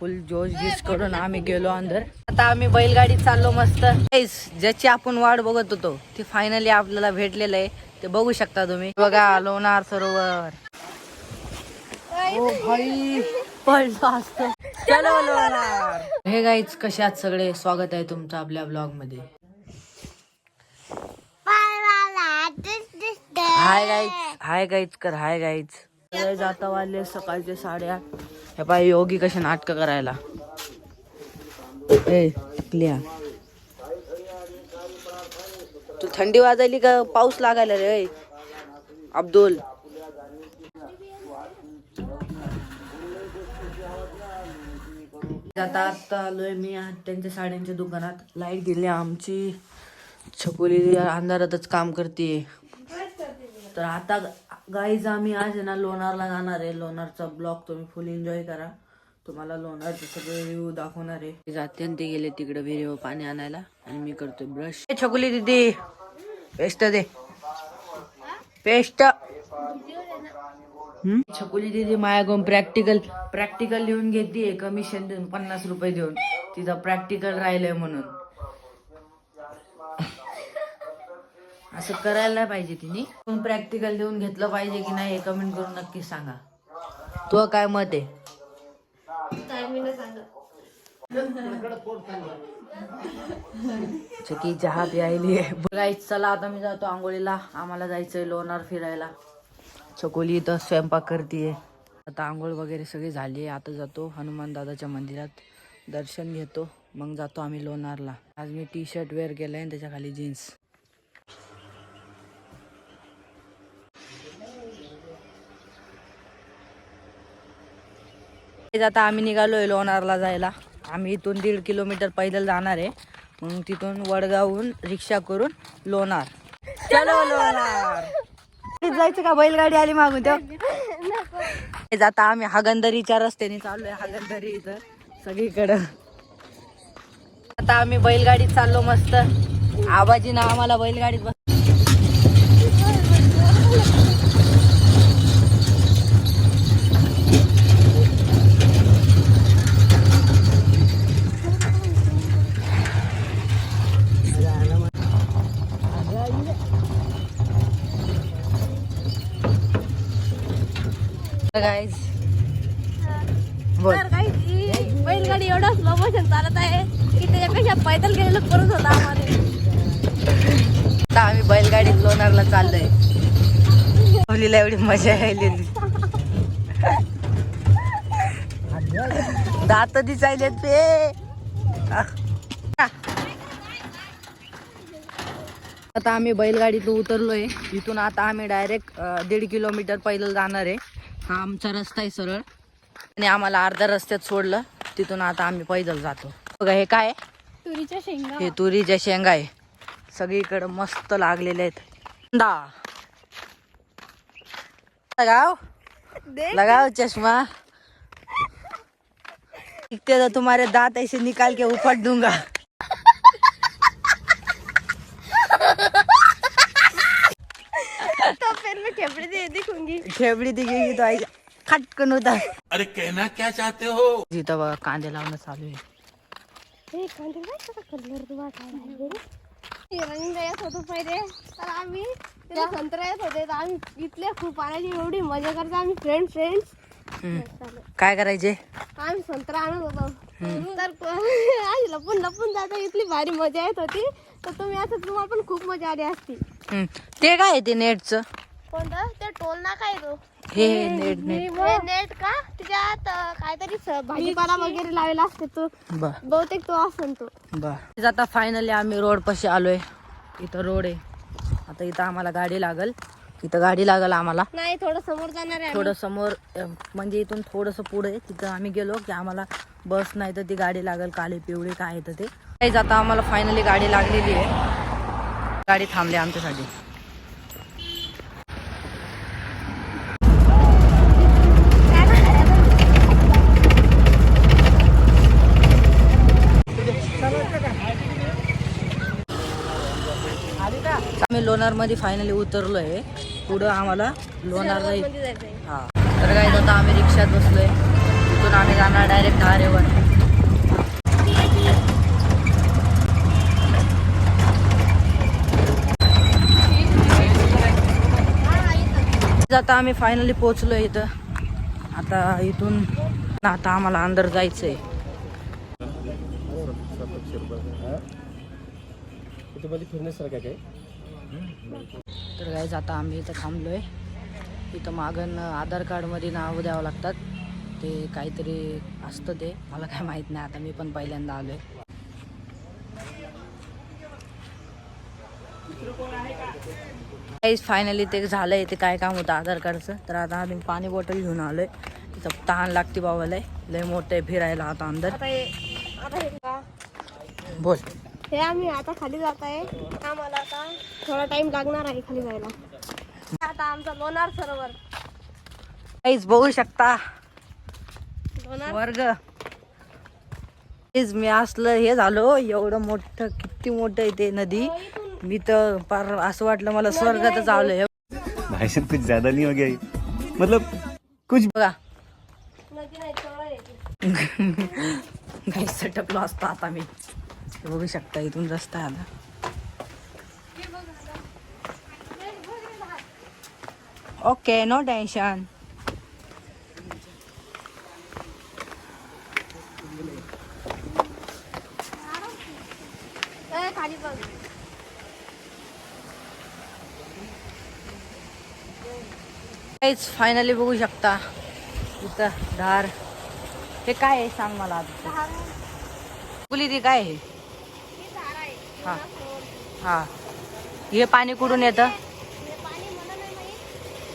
फुल जोश गिश करून आम्ही गेलो अंदर. आता आम्ही बैलगाडीत चाललो मस्त. ज्याची आपण वाट बघत होतो ती फायनली आपल्याला भेटलेलं आहे. ते बघू शकता तुम्ही. बघा लोणार सरोवर. ओ भाई चलो लोणार. हे गाईच कशात सगळे? स्वागत आहे तुमचं आपल्या ब्लॉगमध्ये. हाय गाईच हाय गाईच कर हाय गाईच जाता वाले सकाळचे साड्या हे पाय योगी कसे नाटक करायला. ए क्लिया तू थंडी वाजायली का? पाऊस लागायला रे अब्दुल. आता आता आलोय मी त्यांच्या साड्यांच्या दुकानात. लाइट गेली आमची. छकुली अंधारातच काम करते तर आता गाईज आम्ही आज आहे ना लोणारला जाणार आहे. लोणारचा ब्लॉग तुम्ही फुल एन्जॉय करा. तुम्हाला लोणारचे सगळे व्ह्यू दाखवणार आहे. जाते ते गेले तिकडे विहिरीवर पाणी आणायला आणि मी करतोय ब्रश छकुली दिदी पेस्ट दे. पेस्ट. हम्म? छकुली दिदी माझ्याकडून प्रॅक्टिकल प्रॅक्टिकल लिहून घेते कमिशन देऊन पन्नास रुपये देऊन. तिचा प्रॅक्टिकल राहिलंय म्हणून. असं करायला नाही पाहिजे तिने. पण प्रॅक्टिकल देऊन घेतलं पाहिजे की नाही हे कमेंट करून नक्की सांगा. तू काय मत आहे? चकी चहा प्यायली बघायच चला आता मी जातो आंघोळीला. आम्हाला जायचंय लोणार फिरायला. चकोली इथं स्वयंपाक करते आता आंघोळ वगैरे सगळी झाली आहे. आता जातो हनुमान दादाच्या मंदिरात. दर्शन घेतो. मग जातो आम्ही लोणारला. आज मी टी शर्ट वेअर केलंय आणि त्याच्याखाली जीन्स आता आम्ही निघालोय लोणारला जायला. आम्ही इथून दीड किलोमीटर पैदल जाणार आहे. मग तिथून वडगावहून रिक्षा करून लोणार. चलो लोणार. जायचं का? बैलगाडी आली मागून तेव्हा? आता आम्ही हागंदरीच्या रस्त्याने चाललोय हागंदरी इथं सगळीकडं. आता आम्ही बैलगाडीत चाललो मस्त. आबाजीनं आम्हाला बैलगाडीत गाईज बोल. बैलगाडी एवढं स्लो मोशन चालत आहे की त्याच्यापेक्षा पैदल गेलेलं परत होता आम्हाला. आता आम्ही बैलगाडीत लोणारला चाललोय. मुलीला एवढी मजा यायलेली दात दिसायले ते आता आम्ही बैलगाडीतून उतरलोय. इथून आता आम्ही डायरेक्ट दीड किलोमीटर पैदल जाणार आहे. हा आमचा रस्ता आहे सरळ. आणि आम्हाला अर्ध्या रस्त्यात सोडलं. तिथून आता आम्ही पैदल जातो. बघा हे काय? आहे? तुरीच्या शेंगा. हे तुरीच्या शेंगा आहे. सगळीकडे मस्त लागलेले आहेत. दा. लगाव. लगाओ चश्मा दिखते तो तुम्हारे दांत ऐसे निकाल के उपट दूंगा. तो फिर मैं ठेपड़ी दे दिखूंगी। ठेवडी दिखेगी तो आई खटकन होता अरे कहना क्या चाहते हो? तिथं बघा कांदे लावणं चालू आहे हे कांदे काय कसा कलर तुला रंग येत होतो पहिले। तर आम्ही त्याला संत्रा येत होते तर आम्ही इथले खूप पाण्याची एवढी मजा करतो आम्ही फ्रेंड फ्रेंड्स. काय करायचे? आम्ही संत्रा आणत होतो। तर आम्ही लपून लपून जातो इथली भारी मजा येत होती। तर तुम्ही असं तुम्हाला पण खूप मजा आली असती. ते काय आहे ते नेटचं? कोणतं? ते टोल ना काय तो. हे नेट नेट. हे नेट का? त्याच्यात काहीतरी स- भाजीपाला वगैरे लावलेला असते तो. बर. बहुतेक तो असेल तो. बर. आता फायनली आम्ही रोड पाशी आलोय. इथं रोड आहे. आता इथं आम्हाला गाडी लागल. इथं गाडी लागल आम्हाला. नाही थोडं समोर जाणार आहे थोडं समोर अं, म्हणजे इथून थोडंसं पुढे तिथं आम्ही गेलो की आम्हाला बस नाही तर ती गाडी लागल. काली पिवळी काय येतं ते. काहीच आता आम्हाला फायनली गाडी लागलेली आहे. गाडी थांबली आमच्यासाठी. आम्ही लोणार मध्ये फायनली उतरलो आहे पुढं आम्हाला लोणारला हा तर काय आता आम्ही रिक्षात बसलोय तिथून आम्ही जाणार डायरेक्ट धारेवर आता आम्ही फायनली पोहोचलो इथं आता इथून आता आम्हाला अंदर जायचंय तर काय आता आम्ही इथं थांबलोय. इथं मागं आधार कार्डमध्ये नाव द्यावं लागतात. ते काहीतरी असतं ते. मला काय माहीत नाही आता मी पण पहिल्यांदा आलोय. फायनली ते झालंय ते काय काम होतं आधार कार्डचं? तर आता आम्ही पाणी बॉटल घेऊन आलोय. तिथं तहान लागते बाबाला. लय मोठं आहे फिरायला आता अंदर. बोल. हे आम्ही आता खाली जात आहे. आम्हाला आता थोडा टाइम लागणार आहे खाली जायला. आता आमचा लोणार सरोवर काहीच बघू शकता. लोणार? वर्ग. तेच मी असलं हे झालो. एवढं मोठं किती मोठं आहे ते नदी. मी तर पार असं वाटलं मला स्वर्गातच आलोय. भाई साहब कुछ ज्यादा नहीं हो गया ये? मतलब कुछ बघा. नदी नाही सटकलो असतो आता मी. हे बघू शकता इथून रस्ता आता ओके नो टेन्शन फायनली बघू. शकता इथं धार. हे काय आहे सांग मला आता बोली ती काय ही आहे? हा. हा. हे पाणी कुठून येतं?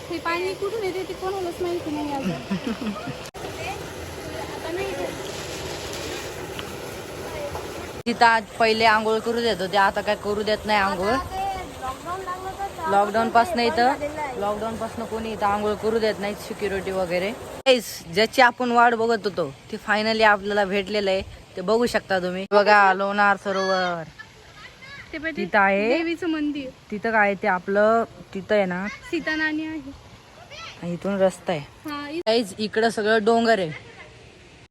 हे पाणी कुठून येते ते कोणालाच माहिती नाही अजून. तिथं आज पहिले आंघोळ करू देत होते आता काय करू देत नाही आंघोळ. लॉकडाऊन पासून इथं. लॉकडाऊन पासून कोणी इथं आंघोळ करू देत नाही सिक्युरिटी वगैरे. ज्याची आपण वाट बघत होतो ते फायनली आपल्याला भेटलेलं आहे. ते बघू शकता तुम्ही. बघा लोणार सरोवर. ते तिथं आहे. देवीचं मंदिर. तिथं काय ते आपलं तिथं आहे ना? सीता नाणी आहे. आणि इथून रस्ता आहे. हा काहीच इकडं सगळं डोंगर आहे.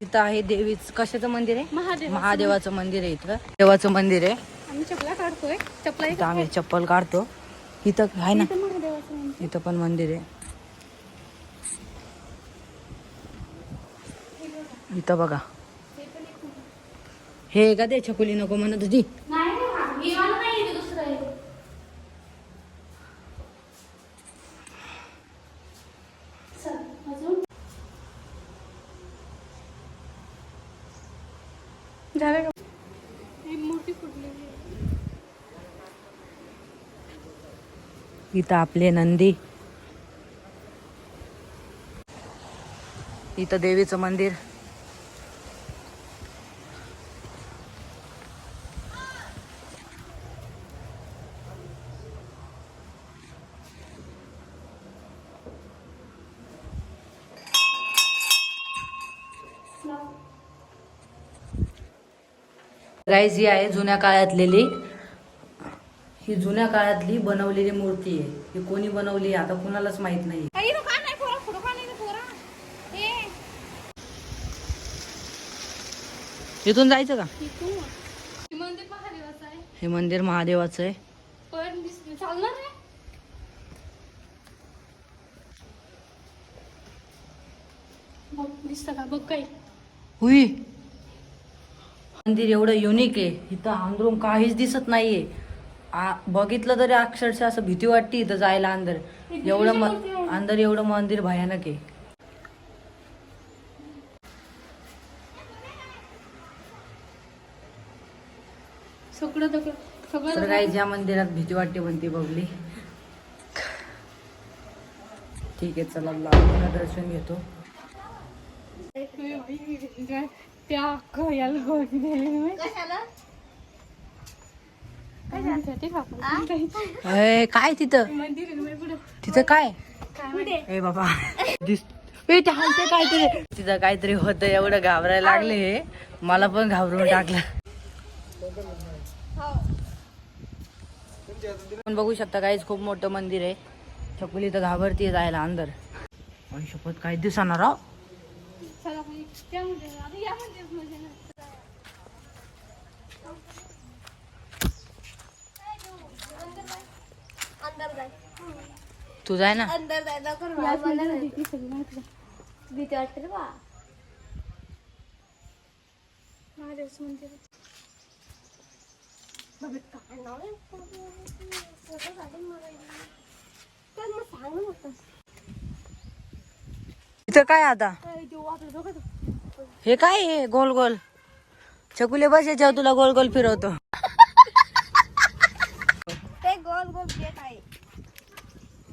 तिथं आहे देवीच कशाचं मंदिर आहे? महादेव महादेवाचं मंदिर आहे इथं. देवाचं मंदिर आहे. आम्ही चपला काढतोय. चपला इथं आम्ही चप्पल काढतो. इथं आहे ना? इथं महादेवाचं मंदिर. इथं पण मंदिर आहे. इथं बघा. हे का ते छकुली नको म्हणत होती नाही हे वाला नाही ते दुसरं आहे चल, अजून झालं का ही मूर्ती फुटलेली आहे. इथं आपले नंदी. इथं देवीचं मंदिर. गाईज ही आहे जुन्या काळातलेली ही जुन्या काळातली बनवलेली मूर्ती आहे. ही कोणी बनवली आता कुणालाच माहीत नाही. इथून जायचं का. हे मंदिर महादेवाचं आहे. हे हुई. मंदिर एवढं युनिक आहे. इथं अंदरून काहीच दिसत नाहीये. आ- बघितलं तरी अक्षरशः असं भीती वाटते इथं जायला अंदर. एवढं म- अंदर एवढं मंदिर भयानक आहे. सगळं दगड सगळं तर काही ज्या मंदिरात भीती वाटते म्हणते बघली ठीक आहे चला लावून दर्शन घेतो. दगड- त्या खयाला गोळी दिली मी. कशाला? ए, काय तिथं. तिथं काय? ए बाबा. दिस ए, ते हलते काहीतरी. तिथं काहीतरी होतं एवढं घाबरायला लागले हे. मला पण घाबरून टाकलं. पण बघू शकता काहीच खूप मोठं मंदिर आहे. छकुली तर घाबरतीये जायला अंदर. आई शपथ काय दिसणार राव चला भाई त्यामध्ये आता यामध्ये मजा नाही अंदर जाय तू जाय ना अंदर जाय लवकर बाहेर मला नाही. भीती वाटते रे बा महादेवचं मंदिर आहे. बाबा, काय नाव आहे? फोटो काढून मला हे. तर मग सांग ना फक्त. इथं काय आता काय देऊ आपलं डोकं तर. हे काय आहे गोल गोल छकुले बस याच्यावर तुला गोल गोल फिरवतो ते गोल गोल गेट आहे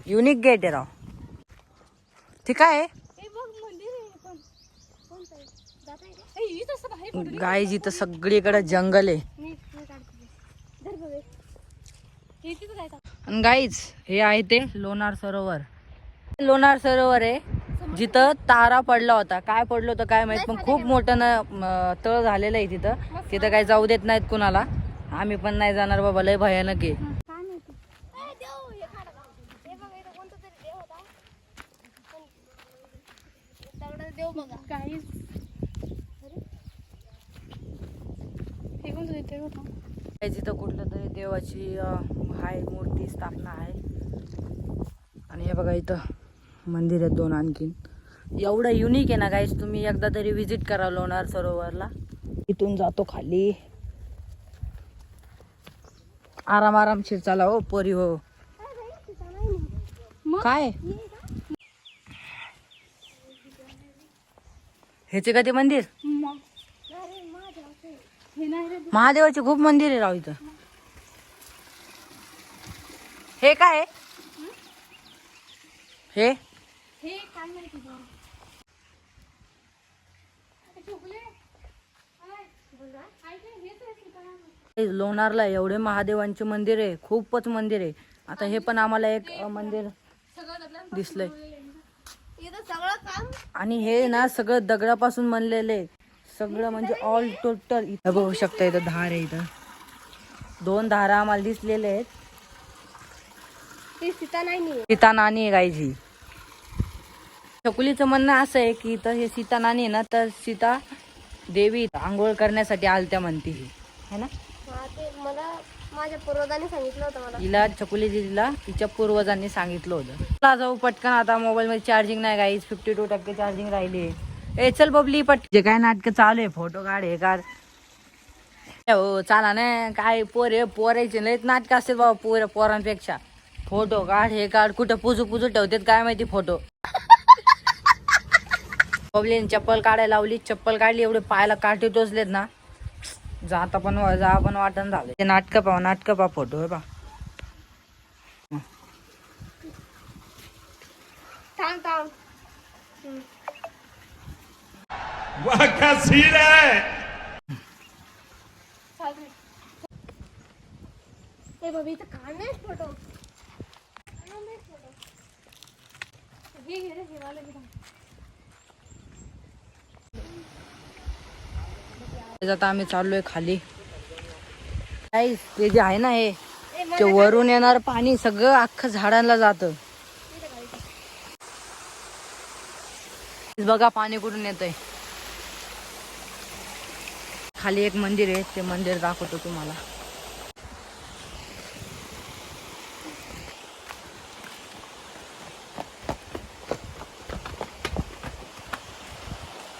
युनिक गेट आहे राव. काय आहे? हे गाईज इथं सगळीकडे जंगल आहे. आणि गाईज हे. आहे ते लोणार सरोवर. लोणार सरोवर आहे. जिथं तारा पडला होता. काय पडलं होतं काय माहीत पण खूप मोठं ना तळ झालेलं आहे तिथं. तिथं काही जाऊ देत नाहीत कुणाला. आम्ही पण नाही जाणार बाबा लय भयानक आहे काय माहिती ए, देव, हे काढा का? हे बघा इथं कोणता तरी देव होता पण दगडात देव बघा. हे तिथं कुठलं तरी देवाची आहे मूर्ती स्थापना आहे. आणि हे बघा इथं मंदिर आहेत दोन आणखीन. एवढं युनिक आहे ना गाईज तुम्ही एकदा तरी विजिट करा लोणार सरोवरला. इथून जातो खाली. आराम आरामशीर चाला हो पोरी हो. काय? ह्याचे का ते मंदिर? मग. हे नाही रे महादेवाचे खूप मंदिर आहे राव इथं. हे काय आहे? हे? काय माहिती बरं. ठोकले काय? ऐक ना, हेच आहे की काय? लोणारला एवढे महादेवांचे मंदिर आहे खूपच मंदिर आहे. आता हे पण आम्हाला एक अ, मंदिर दिसलंय. आणि हे ना सगळं दगडापासून बनलेलं सगळं म्हणजे ऑल टोटल इथं. बघू शकता इथं धार आहे इथं. दोन धारा आम्हाला दिसलेले आहेत. सीता नानी आहे गायची छकुलीचं म्हणणं असं आहे की इथं हे सीता नानी आहे ना तर सीता देवी आंघोळ करण्यासाठी आलत्या म्हणते ही. है ना? मला माझ्या पूर्वजांनी सांगितलं होतं मला. हिला छकुली दिदीला तिच्या पूर्वजांनी सांगितलं होतं. चला जाऊ पटकन आता मोबाईल मध्ये चार्जिंग नाही गाईज फिफ्टी टू टक्के चार्जिंग राहिली ए चल बबली पट जे काय नाटक चालू आहे फोटो काढ हे काढ. हो चाला ना. काय पोरे पोरायचे लयच नाटक असतात बाबा पोर पोरांपेक्षा. फोटो काढ हे काढ. कुठं पुजू पुजू ठेवतात काय माहिती फोटो बबलीने चप्पल काढायला लावली चप्पल काढली एवढे पायाला काठी टोचलेत ना. जाता पण जा पण वाटण झालं ते नाटकं पाहा नाटकं पहा फोटो पा है फोटो हे घे रे, हे वालं घे. आता आम्ही चाललोय खाली. Guys, ते जे आहे ना हे ते वरून येणार पाणी सगळं अख्खं झाडांना जात. बघा पाणी कुठून येतंय. खाली एक मंदिर आहे ते मंदिर दाखवतो तुम्हाला.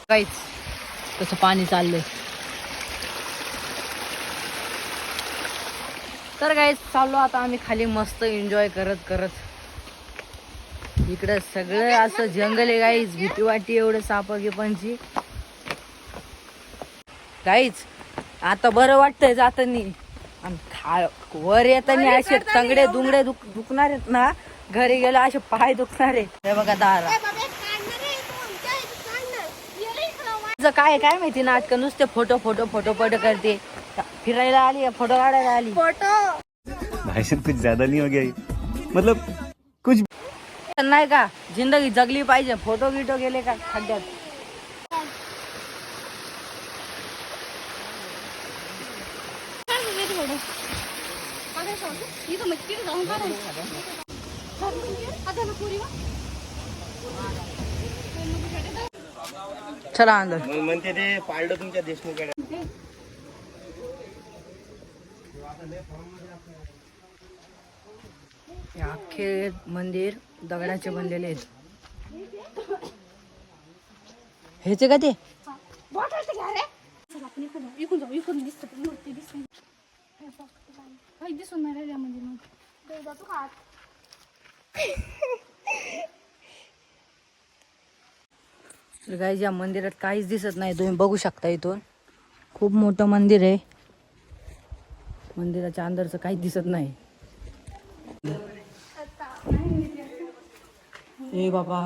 काहीच तसं पाणी चाललंय. तर काय चाललो आता आम्ही खाली मस्त एन्जॉय करत करत. इकडं सगळं असं जंगल आहे गाईच भीती वाटी एवढं साप गिपांची गाईच आता बरं वाटतंय जातानी. आणि खा वर येताना असे तंगडे दुंगडे दुख दुखणार आहेत ना. घरी गेलो असे पाय दुखणार. आहेत हे बघा दारा. आहे काय काय माहिती नाटक नुसते फोटो फोटो फोटो फोटो करते. फिरायला आली फोटो काढायला आली. फोटो. भाई साहब कुछ ज्यादा नहीं हो गया ये. मतलब कुछ नाही का? जिंदगी जगली पाहिजे. फोटो गिटो गेले का खड्ड्यात? हे चला अंदर. म्हणते ते पाळलं तुमच्या देशमुख हे अख्खे मंदिर दगडाचे बनलेले आहेत. हेच आहे का ते दिसून नाही? तर काही या मंदिरात काहीच दिसत नाही. तुम्ही बघू शकता इथून. खूप मोठं मंदिर आहे. मंदिराच्या अंदरचं काहीच दिसत नाही. ए बाबा.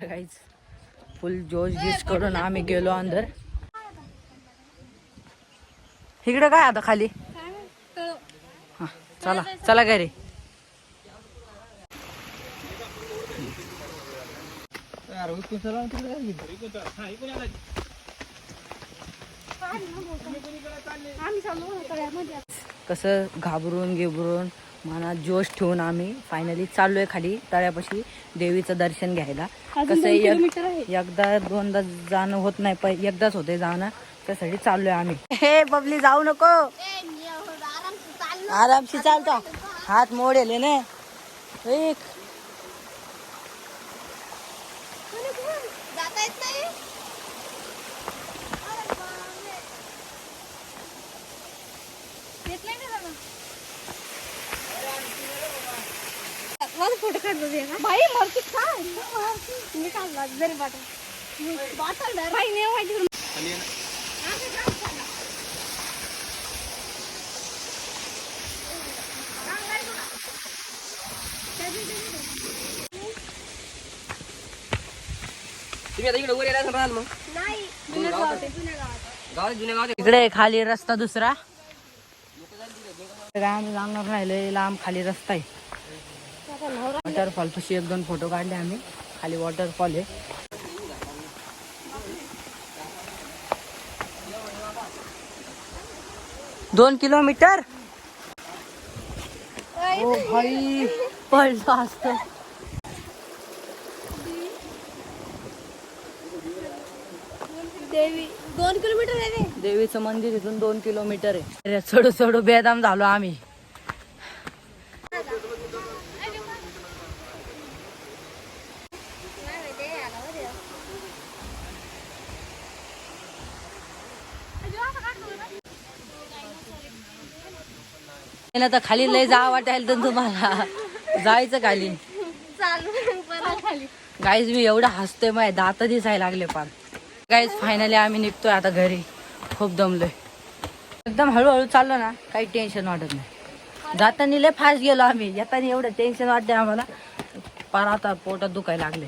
काहीच फुल जोश गिश करून आम्ही गेलो अंदर. इकडे काय आता खाली? हा चला चला घरी. कसं घाबरून घेबरून मनात जोश ठेवून आम्ही फायनली चाललोय खाली तळ्यापाशी देवीचं दर्शन घ्यायला. कसं. एकदा दोनदा जाणं होत नाही पण एकदाच होते जाणं. त्यासाठी चाललोय आम्ही. हे बबली जाऊ नको. आरामशी चालतो. हात मोडेल ना. एक जाता येत नाही येत नाही का जाणं? माझा फोटो काढतो बाई मरती काय मी काढला बॉटल बॉटल बाई नाही माहिती गावात जुन्या गावात इकडे खाली रस्ता दुसरा. काय आम्ही राहिले लांब खाली रस्ता आहे. वॉटरफॉल पाशी एक दोन फोटो काढले आम्ही. खाली वॉटरफॉल आहे. दोन किलोमीटर? ओ भाई. पडलं असत देवी दोन किलोमीटर आहे देवीचं मंदिर इथून दोन किलोमीटर आहे. अरे चढू चढू बेदाम झालो आम्ही. तर खाली लय जा वाटायला तर तुम्हाला. जायचं खाली. गाईज मी एवढं हसतोय माझे दात दिसायला लागले पार गाईज फायनली आम्ही निघतोय आता घरी. खूप दमलोय. एकदम हळूहळू चाललो ना काही टेन्शन वाटत नाही. जाताना लय फास्ट गेलो आम्ही. येताना एवढं टेन्शन वाटते आम्हाला. पार आता पोटात दुखायला लागले.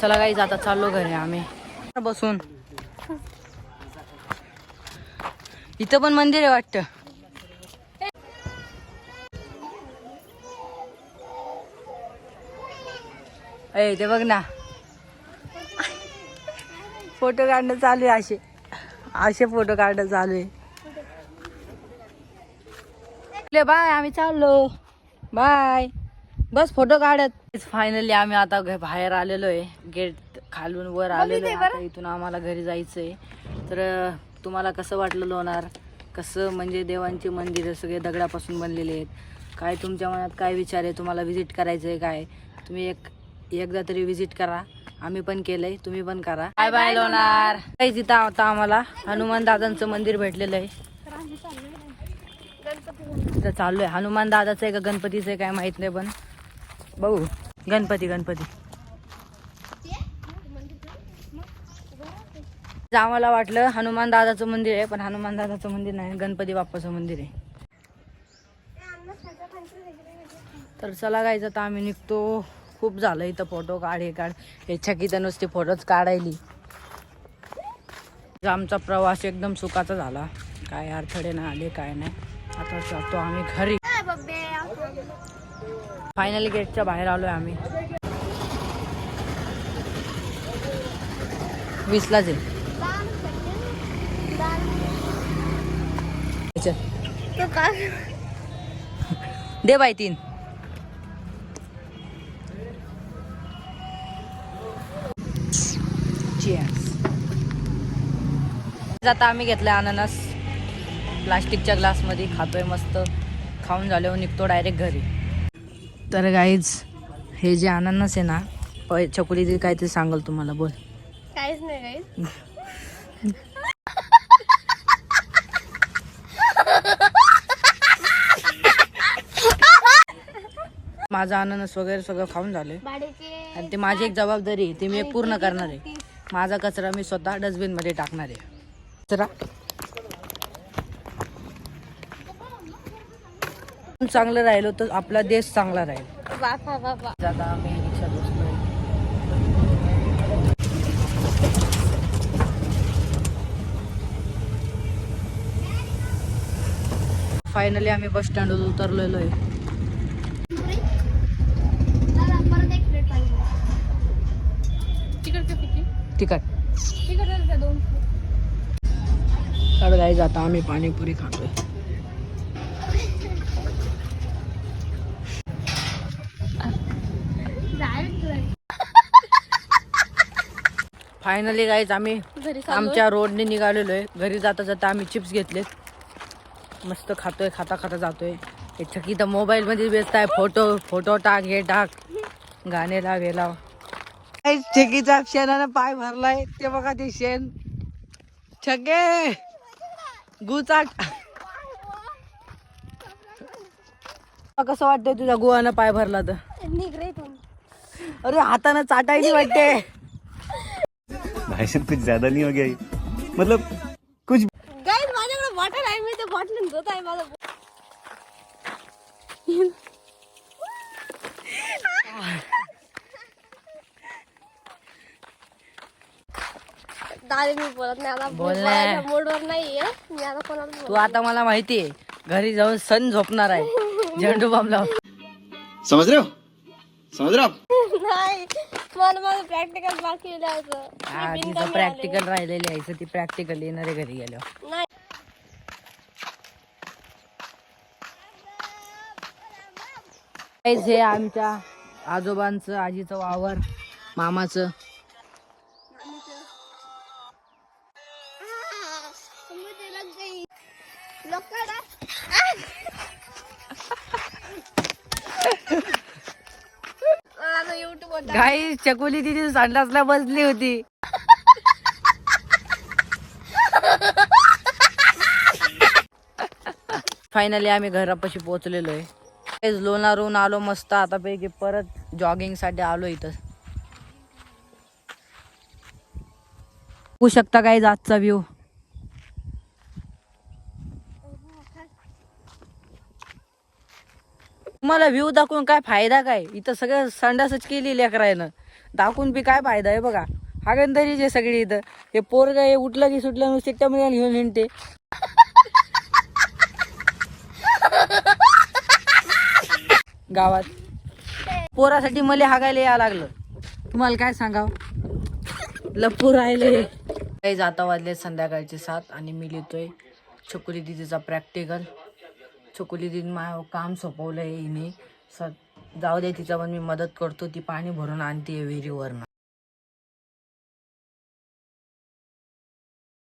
चला गाईज आता चाललो घरी आम्ही. बसून. इथं पण मंदिर आहे वाटतं. ए ते बघ ना. फोटो काढणं चालू आहे असे. असे फोटो काढणं चालू आहे. ले बाय आम्ही चाललो. बाय. बस फोटो काढत. फायनली आम्ही आता बाहेर आलेलो आहे. गेट खालून वर आलेलो आहे. आता इथून आम्हाला घरी जायचंय. तर तुम्हाला कसं वाटलं लोणार? कसं म्हणजे देवांचे मंदिर सगळे दगडापासून बनलेले आहेत? काय तुमच्या मनात काय विचार आहे? तुम्हाला व्हिजिट करायचं आहे काय? तुम्ही एक एकदा तरी व्हिजिट करा. आम्ही पण केलंय तुम्ही पण करा. Bye bye Lonar. काही तिथं आता आम्हाला. हनुमान दादांचं मंदिर भेटलेलं आहे. तिथं चालू आहे. हनुमान दादाचं आहे का गणपतीचं आहे काय माहीत नाही पण. बघू. गणपती गणपती. आम्हाला वाटलं हनुमान दादाचं मंदिर आहे पण हनुमान दादाचं मंदिर नाही गणपती बाप्पाचं मंदिर आहे. तर चला गायचं आता आम्ही निघतो. खूप झालं इथं फोटो काढ हे काढ. हे छकीत नुसते फोटोच काढायली. आमचा प्रवास एकदम सुखाचा झाला. काय अडथळे नाही आले काय नाही. आता जातो आम्ही घरी. फायनली गेटच्या बाहेर आलोय आम्ही. वीसलाच आहे चल. तो काय दे बाई तीन. आता आम्ही घेतलाय अननस. प्लास्टिकच्या ग्लासमध्ये खातोय मस्त. खाऊन झाल्यावर निघतो डायरेक्ट घरी. तर गाईज हे जे अननस आहे ना चकुली ती काहीतरी सांगल तुम्हाला बोल. काहीच नाही काही माझं अननस वगैरे सगळं खाऊन झालंय भाड्याचे आणि ते माझी एक जबाबदारी आहे ती मी एक पूर्ण करणार आहे. माझा कचरा मी स्वतः डस्टबिनमध्ये टाकणार आहे. कचरा चांगलं राहिलो तर आपला देश चांगला राहील. आता आम्ही बसलोय. फायनली आम्ही बस स्टँडवर उतरलेलो आहे. गाईज आता आम्ही पाणीपुरी खातोय. फायनली गाईज आम्ही आमच्या रोडने निघालेलो आहे. घरी जाता जाता आम्ही चिप्स घेतलेत. मस्त खातोय खाता खाता जातोय. हे छकी तर मोबाईल मध्ये व्यस्त आहे. फोटो फोटो टाक हे टाक. गाणे लाव हे लाव. छकीचा शेणानं पाय भरलाय. ते बघा ते शेण. छके! गुचाट कसं वाटतंय तुझ्या गुवानं पाय भरला तर? अरे हातानं चाटायची वाटते भाई साहब कुछ ज्यादा नहीं हो गया ये. मतलब कुछ माझ्याकडे बॉटल आहे मी ते बॉटल धुत आहे माझं दादा मी बोलत नाही आता बोल ना. मूडवर नाहीये. मी आता कोणाला तू आता मला माहितीये घरी जाऊन सण झोपणार आहे. झेंडू बाम लाव समझ रहे हो समझ रहे हो आप बोल- नाही मला माझं प्रॅक्टिकल बाकी लिहायचं हा मी तिचं बिनकामी प्रॅक्टिकल राहिलेली आहे ती प्रॅक्टिकल येणार आहे घरी गेल्यावर. आले. नाही. Guys, हे आमच्या आजोबांचं आजीचं वावर मामाचं. चकोली तिथे संडासला बसली होती. फायनली आम्ही घरापाशी पोहोचलेलो आहे. Guys, लोणारहून आलो मस्त आता पैकी परत जॉगिंगसाठी आलो इथं. बघू शकता काय आजचा व्ह्यू तुम्हाला व्ह्यू दाखवून काय फायदा काय? इथं सगळं संडासच केली लेकरायनं. दाखवून बी काय फायदा आहे बघा. हागणदारीच आहे सगळी इथं. हे पोरग हे उठलं की सुटलं नुसते त्यामुळे घेऊन हिंडते. गावात. पोरासाठी मला हागायला या लागलं. तुम्हाला काय सांगाव? लपू राहिले. काही जाता वाजले संध्याकाळचे सात आणि मी लिहितोय छकुली दिदीचा प्रॅक्टिकल छकुली दिदी मा काम सोपवलं आहे हिने. स जाऊ दे तिचा पण मी मदत करतो ती पाणी भरून आणते विहिरीवरनं.